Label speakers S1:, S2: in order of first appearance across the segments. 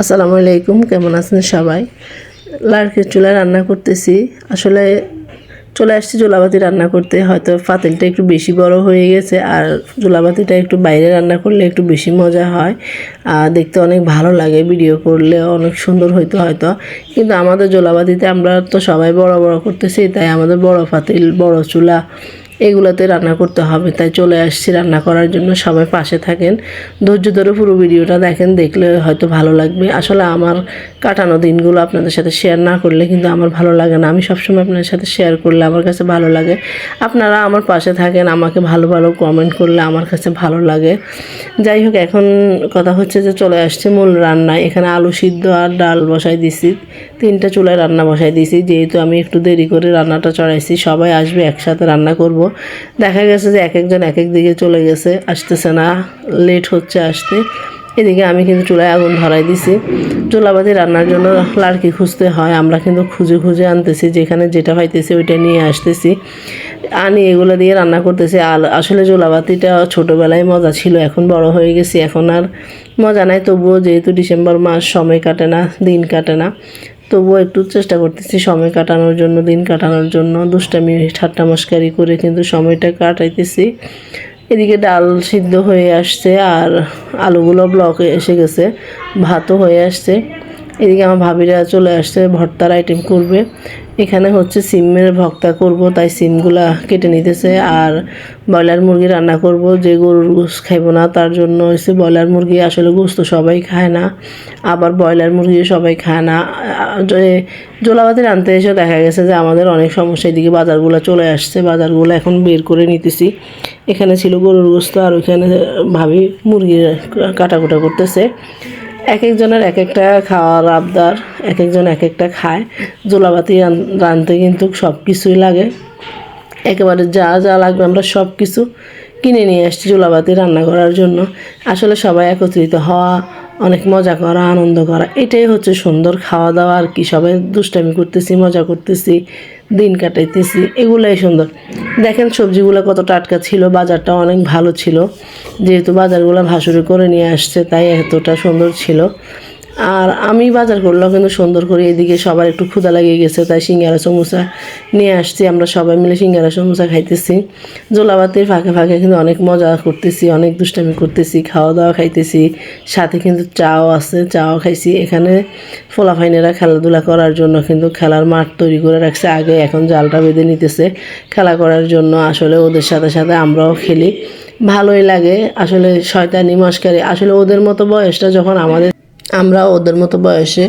S1: আসসালামু আলাইকুম, কেমন আছেন সবাই? লাড়কির চুলায় রান্না করতেছি। আসলে চলে আসছি জোলাবাতি রান্না করতে। হয়তো পাতিলটা একটু বেশি বড় হয়ে গেছে আর জোলাবাতিটা একটু বাইরে রান্না করলে একটু বেশি মজা হয়। আর দেখতে অনেক ভালো লাগে, ভিডিও করলে অনেক সুন্দর হইতো হয়তো। কিন্তু আমাদের জোলাবাতিতে আমরা তো সবাই বড় বড় করতেছি, তাই আমাদের বড় পাতিল, বড় চুলা এগুলোতে রান্না করতে হবে, তাই চলে আসছি রান্না করার জন্য। সবাই পাশে থাকেন। ধৈর্য ধরে পুরো ভিডিওটা দেখেন, দেখলে হয়তো ভালো লাগবে। আসলে আমার কাটানো দিনগুলো আপনাদের সাথে শেয়ার না করলে কিন্তু আমার ভালো লাগে না। আমি সবসময় আপনাদের সাথে শেয়ার করলে আমার কাছে ভালো লাগে। আপনারা আমার পাশে থাকেন, আমাকে ভালো ভালো কমেন্ট করলে আমার কাছে ভালো লাগে। যাই হোক, এখন কথা হচ্ছে যে চলে আসছে মূল রান্না এখানে আলু সিদ্ধ আর ডাল বসাই দিছি। তিনটা চুলায় রান্না বসাই দিয়েছি যেহেতু আমি একটু দেরি করে রান্নাটা চড়াইছি, সবাই আসবে একসাথে রান্না করব। দেখা গেছে যে এক একজন এক এক দিকে চলে গেছে, আসতেছে না লেট হচ্ছে আসতে। এদিকে আমি কিন্তু চুলায় আগুন ধরাই দিছি। চুলাবাতি রান্নার জন্য লাড়কি খুঁজতে হয়, আমরা কিন্তু খুঁজে খুঁজে আনতেছি, যেখানে যেটা পাইতেছি ওইটা নিয়ে আসতেছি। আনি এগুলো দিয়ে রান্না করতেছি। আর আসলে চুলাবাতিটা ছোটোবেলায় মজা ছিল, এখন বড় হয়ে গেছি, এখন আর মজা নাই। তবুও যেহেতু ডিসেম্বর মাস, সময় কাটে না, দিন কাটে না। তবুও একটু চেষ্টা করতেছি সময় কাটানোর জন্য, দিন কাটানোর জন্য। দুষ্টামি ঠাট্টা মস্কারি করে কিন্তু সময়টা কাটাইতেছি। এদিকে ডাল সিদ্ধ হয়ে আসছে আর আলুগুলো ব্লকে এসে গেছে, ভাতও হয়ে আসছে। এদিকে আমার ভাবিরা চলে আসছে, ভর্তার আইটেম করবে। এখানে হচ্ছে সিমের ভক্তা করব, তাই সিমগুলা কেটে নিতেছে। আর ব্রয়লার মুরগি রান্না করব, যে গরুর গোস খাইবো না, তার জন্য হচ্ছে ব্রয়লার মুরগি আসলে গোস্ত সবাই খায় না। আবার ব্রয়লার মুরগি সবাই খায় না। জোলাবাতি আনতে এসে দেখা গেছে যে আমাদের অনেক সমস্যা এদিকে বাজারগুলো চলে আসছে। বাজারগুলো এখন বের করে নিতেছি। এখানে ছিল গরুর গোস্ত, আর ওইখানে ভাবি মুরগির কাটাকুটা করতেছে। এক একজনের এক একটা খাওয়ার আবদার এক একজন এক একটা খায়। জোলাবাতি রাঁধতে কিন্তু সব কিছুই লাগে। একেবারে যা যা লাগবে আমরা সব কিছু কিনে নিয়ে আসছি চুলাবাতি রান্না করার জন্য। আসলে সবাই একত্রিত হওয়া, অনেক মজা করা, আনন্দ করা, এটাই হচ্ছে সুন্দর খাওয়া দাওয়া আর কি। সবাই দুষ্টামি করতেছি, মজা করতেছি, দিন কাটাইতেছি, এগুলাই সুন্দর। দেখেন সবজিগুলো কত টাটকা ছিল, বাজারটা অনেক ভালো ছিল। যেহেতু বাজারগুলো ভাসুরি করে নিয়ে আসছে, তাই এতটা সুন্দর ছিল। আর আমি বাজার করলেও কিন্তু সুন্দর করে এদিকে সবার একটু ক্ষুধা লাগিয়ে গেছে, তাই সিঙ্গারা সমুচা নিয়ে আসছি। আমরা সবাই মিলে সিঙ্গারা সমুচা খাইতেছি। জোলাবাতির ফাঁকে ফাঁকে কিন্তু অনেক মজা করতেছি, অনেক দুষ্টামি করতেছি খাওয়া দাওয়া খাইতেছি। সাথে কিন্তু চাও আছে, চাও খাইছি। এখানে ফোলাফাইনেরা খেলাধুলা করার জন্য কিন্তু খেলার মাঠ তৈরি করে রাখছে। আগে এখন জালটা বেঁধে নিতেছে খেলা করার জন্য। আসলে ওদের সাথে সাথে আমরাও খেলি। ভালোই লাগে। আসলে শয়তানি মস্কারি। আসলে ওদের মতো বয়সটা যখন আমাদের আমরা ওদের মতো বয়সে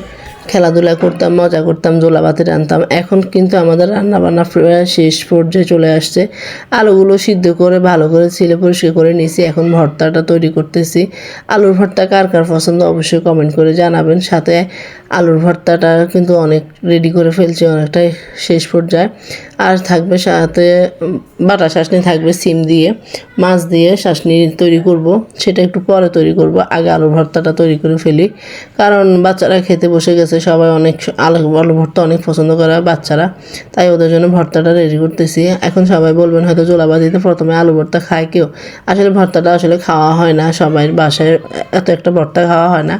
S1: খেলাধুলা করতাম, মজা করতাম জোলাবাতি রানতাম এখন কিন্তু আমাদের রান্নাবান্না বান্না শেষ পর্যায়ে চলে আসছে। আলুগুলো সিদ্ধ করে, ভালো করে ছিলে পরিষ্কার করে নিয়েছি। এখন ভর্তাটা তৈরি করতেছি। আলুর ভর্তা কার কার পছন্দ অবশ্যই কমেন্ট করে জানাবেন। সাথে আলুর ভর্তাটা কিন্তু অনেক রেডি করে ফেলছি, অনেকটাই শেষ পর্যায়ে। আর থাকবে সাথে, বাটা শাসনি থাকবে, সিম দিয়ে, মাছ দিয়ে শাসনি তৈরি করব। সেটা একটু পরে তৈরি করব, আগে আলুর ভর্তাটা তৈরি করে ফেলি। কারণ বাচ্চারা খেতে বসে গেছে, সবাই অনেক আলু আলু ভর্তা অনেক পছন্দ করে বাচ্চারা। তাই ওদের জন্য ভর্তাটা রেডি করতেছি। এখন সবাই বলবেন হয়তো জোলাবাদিতে প্রথমে আলু ভর্তা খায় কেউ। আসলে ভর্তাটা আসলে খাওয়া হয় না, সবাই বাসায় এত একটা ভর্তা খাওয়া হয় না।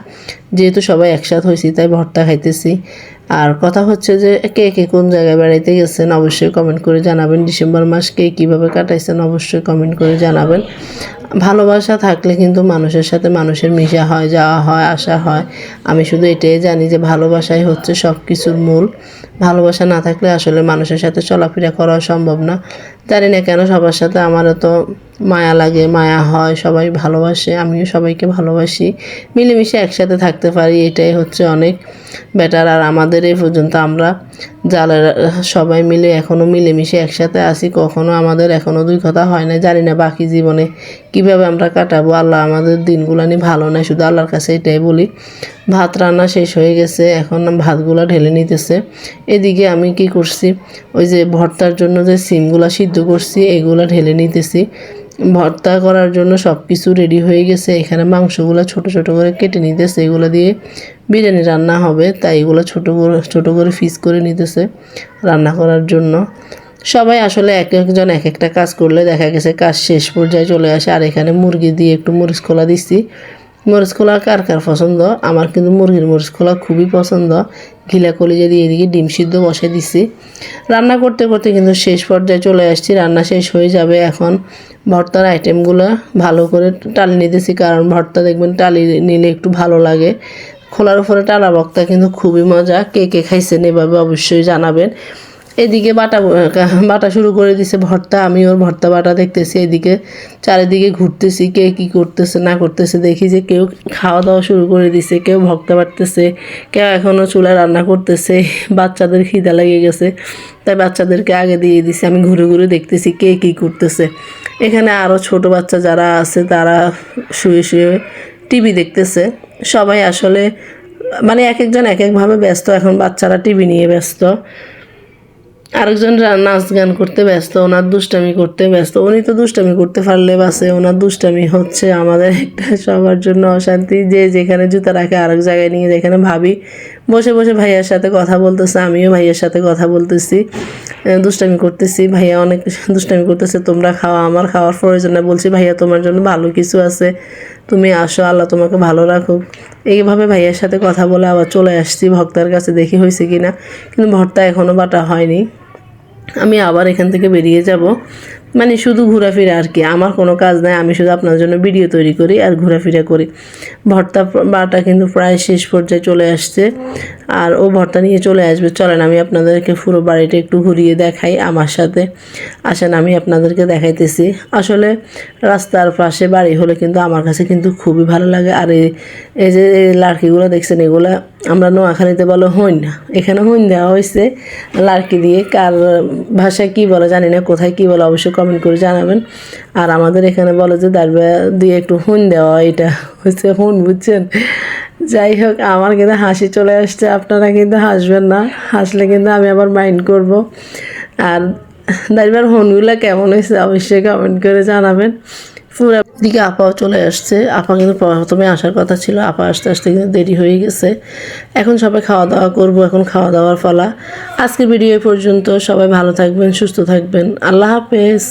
S1: যেহেতু সবাই একসাথে হয়েছি, তাই ভর্তা খাইতেছি। আর কথা হচ্ছে যে, কে কে কোন জায়গায় বেড়াইতে গেছেন অবশ্যই কমেন্ট করে জানাবেন। ডিসেম্বর মাস কে কীভাবে কাটাইছেন অবশ্যই কমেন্ট করে জানাবেন। ভালোবাসা থাকলে কিন্তু মানুষের সাথে মানুষের মিশা হয়, যাওয়া হয়, আসা হয়। আমি শুধু এটাই জানি যে ভালোবাসাই হচ্ছে সব কিছুর মূল। ভালোবাসা না থাকলে আসলে মানুষের সাথে চলাফেরা করা সম্ভব না। জানি না কেন সবার সাথে আমার তো মায়া লাগে, মায়া হয়, সবাই ভালোবাসে, আমিও সবাইকে ভালোবাসি। মিলেমিশে একসাথে থাকতে পারি, এটাই হচ্ছে অনেক বেটার আর আমাদের এই পর্যন্ত আমরা জালের সবাই মিলে এখনও মিলেমিশে একসাথে আছি, কখনো আমাদের এখনও দুই কথা হয় না, জানি না বাকি জীবনে কীভাবে আমরা কাটাবো। আল্লাহ আমাদের দিনগুলো নিয়ে ভালো না শুধু আল্লাহর কাছে এটাই বলি। ভাত রান্না শেষ হয়ে গেছে, এখন ভাতগুলো ঢেলে নিতেছে। এদিকে আমি কি করছি? ওই যে ভর্তার জন্য যে সিমগুলো সিদ্ধ করছি, এগুলো ঢেলে নিতেছি। ভর্তা করার জন্য সব কিছু রেডি হয়ে গেছে। এখানে মাংসগুলো ছোট ছোট করে কেটে নিতেছে। এগুলো দিয়ে বিরিয়ানি রান্না হবে, তাই এগুলো ছোট করে, ছোটো করে ফিস করে নিতেছে রান্না করার জন্য। সবাই আসলে এক একজন এক একটা কাজ করলে দেখা গেছে কাজ শেষ পর্যায়ে চলে আসে। আর এখানে মুরগি দিয়ে একটু মরিচ খোলা দিচ্ছি। মরিচ খোলা কার কার পছন্দ? আমার কিন্তু মুরগির মরিচ খোলা খুবই পছন্দ। ঘিলা কলিজা দিয়ে এদিকে ডিম সিদ্ধ বসে দিছি। রান্না করতে করতে কিন্তু শেষ পর্যায়ে চলে আসছি। রান্না শেষ হয়ে যাবে এখন ভর্তার আইটেমগুলো ভালো করে টালি নিতেছি। কারণ ভর্তা দেখবেন টালি নিলে একটু ভালো লাগে। খোলার উপরে টালা বক্তা কিন্তু খুবই মজা। কে কে খাইছেন এভাবে অবশ্যই জানাবেন। এদিকে বাটা বাটা শুরু করে দিছে ভর্তা, আমি ওর ভর্তা বাটা দেখতেছি এদিকে, চারিদিকে ঘুরতেছি কে কি করতেছে, না করতেছে, দেখি যে কেউ খাওয়া দাওয়া শুরু করে দিছে, কেউ ভক্তা বাটতেছে কেউ এখনও চুলা রান্না করতেছে, বাচ্চাদের খিদা লেগে গেছে, তাই বাচ্চাদেরকে আগে দিয়ে দিছি, আমি ঘুরে ঘুরে দেখতেছি কে কি করতেছে। এখানে আরও ছোট বাচ্চা যারা আছে, তারা শুয়ে শুয়ে টিভি দেখতেছে, সবাই আসলে মানে এক একজন এক একভাবে ব্যস্ত, এখন বাচ্চারা টিভি নিয়ে ব্যস্ত। আরেকজন নাচ গান করতে ব্যস্ত, ওনার দুষ্টামি করতে ব্যস্ত। উনি তো দুষ্টামি করতে পারলে বাসে, ওনার দুষ্টামি হচ্ছে আমাদের একটা সবার জন্য অশান্তি। যে যেখানে জুতা রাখে আরেক জায়গায় নিয়ে যেখানে ভাবি, বসে বসে ভাইয়ার সাথে কথা বলতেছে, আমিও ভাইয়ার সাথে কথা বলতেছি দুষ্টামি করতেছি। ভাইয়া অনেক দুষ্টামি করতেছে, তোমরা খাওয়া আমার খাওয়ার প্রয়োজন না বলছি, ভাইয়া, তোমার জন্য ভালো কিছু আছে, তুমি আসো, আল্লাহ তোমাকে ভালো রাখুক। এইভাবে ভাইয়ার সাথে কথা বলে আবার চলে আসছি, ভক্তার কাছে দেখি হয়েছে কিনা। কিন্তু ভর্তা এখনও বাটা হয়নি। আমি আবার এখান থেকে বেরিয়ে যাব। মানে শুধু ঘোরাফেরা আর কি। আমার কোনো কাজ নাই, আমি শুধু আপনার জন্য ভিডিও তৈরি করি আর ঘোরাফেরা করি। ভর্তা বাটা কিন্তু প্রায় শেষ পর্যায়ে চলে আসছে আর ও ভর্তা নিয়ে চলে আসবে। চলেন, আমি আপনাদেরকে পুরো বাড়িটা একটু ঘুরিয়ে দেখাই আমার সাথে। আসেন, আমি আপনাদেরকে দেখাইতেছি। আসলে রাস্তার পাশে বাড়ি হলে কিন্তু আমার কাছে কিন্তু খুবই ভালো লাগে। আর এই যে লাড়কিগুলো দেখছেন, এগুলো আমরা নোয়াখালীতে বলো হইন এখানে হইন দেওয়া হয়েছে লাড়কি দিয়ে। কার ভাষায় কী বলে জানি না, কোথায় কী বলে অবশ্যই কমেন্ট করে জানাবেন। আর আমাদের এখানে বলে যে দাঁড়বে দিয়ে একটু হুন দেওয়া এটা। হচ্ছে হুন, বুঝছেন? যাই হোক, আমার কিন্তু হাসি চলে আসছে, আপনারা কিন্তু হাসবেন না। হাসলে কিন্তু আমি আবার মাইন্ড করব। আর দাঁড়িবার হনগুলো কেমন হয়েছে, অবশ্যই কমেন্ট করে জানাবেন। পুরো দিকে আপাও চলে আসছে। আপা কিন্তু প্রথমে আসার কথা ছিল, আপা আসতে আসতে কিন্তু দেরি হয়ে গেছে। এখন সবাই খাওয়া দাওয়া করব, এখন খাওয়া দাওয়ার ফলা আজকে ভিডিও পর্যন্ত সবাই ভালো থাকবেন, সুস্থ থাকবেন। আল্লাহ হাফেজ।